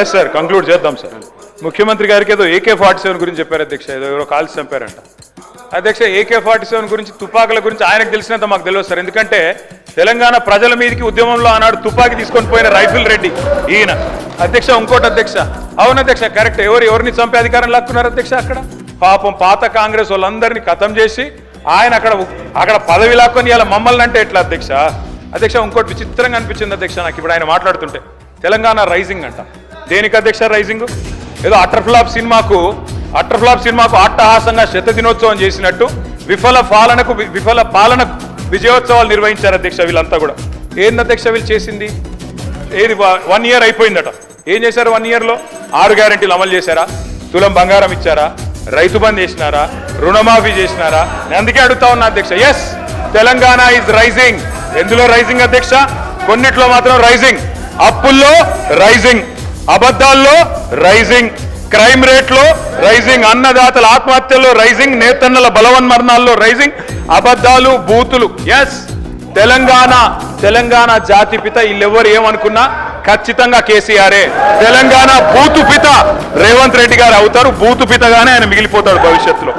Yes sir conclude చేద్దాం sir ముఖ్యమంత్రి గారికి ఏదో ఏకే ఫార్టీ సెవెన్ గురించి చెప్పారు అధ్యక్ష. ఏదో ఎవరో కాల్చి చంపారంట. అధ్యక్ష ఏకే ఫార్టీ సెవెన్ గురించి తుపాకుల గురించి ఆయనకు తెలిసినంత మాకు తెలియదు సార్ ఎందుకంటే తెలంగాణ ప్రజల మీదకి ఉద్యమంలో ఆనాడు తుపాకి తీసుకొని పోయిన రైఫిల్ రెడ్డి ఈయన. అధ్యక్ష ఇంకోటి అధ్యక్ష. అవును అధ్యక్ష కరెక్ట్. ఎవరు ఎవరిని చంపే అధికారం లాక్కున్నారు అధ్యక్ష అక్కడ? పాపం పాత కాంగ్రెస్ వాళ్ళందరినీ ఖతం చేసి ఆయన అక్కడ అక్కడ పదవి లాక్కొని ఇలా మమ్మల్ని అంటే ఎట్లా అధ్యక్ష? అధ్యక్ష ఇంకోటి విచిత్రంగా అనిపించింది అధ్యక్ష నాకు ఇప్పుడు ఆయన మాట్లాడుతుంటే. తెలంగాణ రైజింగ్ అంట. దేనికి అధ్యక్ష రైజింగ్? ఏదో అటర్ఫ్లాప్ సినిమాకు అటర్ఫ్లాప్ సినిమాకు అట్టహాసంగా శత దినోత్సవం చేసినట్టు విఫల పాలనకు వి- విఫల పాలన విజయోత్సవాలు నిర్వహించారు అధ్యక్ష వీళ్ళంతా కూడా. ఏంది అధ్యక్ష వీళ్ళు చేసింది? ఏది వన్ ఇయర్ అయిపోయిందట. ఏం చేశారు వన్ ఇయర్లో? ఆరు గ్యారెంటీలు అమలు చేశారా? తులం బంగారం ఇచ్చారా? రైతు బంద్ చేసినారా? రుణమాఫీ చేసినారా? నేను అందుకే అడుగుతా ఉన్నా అధ్యక్ష. ఎస్ తెలంగాణ ఇస్ రైజింగ్ ఎందులో రైజింగ్ అధ్యక్ష? కొన్నిట్లో మాత్రం రైజింగ్ అప్పుల్లో రైజింగ్ అబద్ధాల్లో రైజింగ్ క్రైమ్ రేట్లో రైజింగ్ అన్నదాతల ఆత్మహత్యల్లో రైజింగ్ నేతన్నల బలవన్మరణాల్లో రైజింగ్ అబద్ధాలు బూతులు. ఎస్ తెలంగాణ తెలంగాణ జాతి పిత వీళ్ళెవ్వరు ఏమనుకున్నా ఖచ్చితంగా కేసీఆరే. తెలంగాణ బూతు పిత రేవంత్ రెడ్డి గారు అవుతారు. బూతు పితగానే ఆయన మిగిలిపోతాడు భవిష్యత్తులో.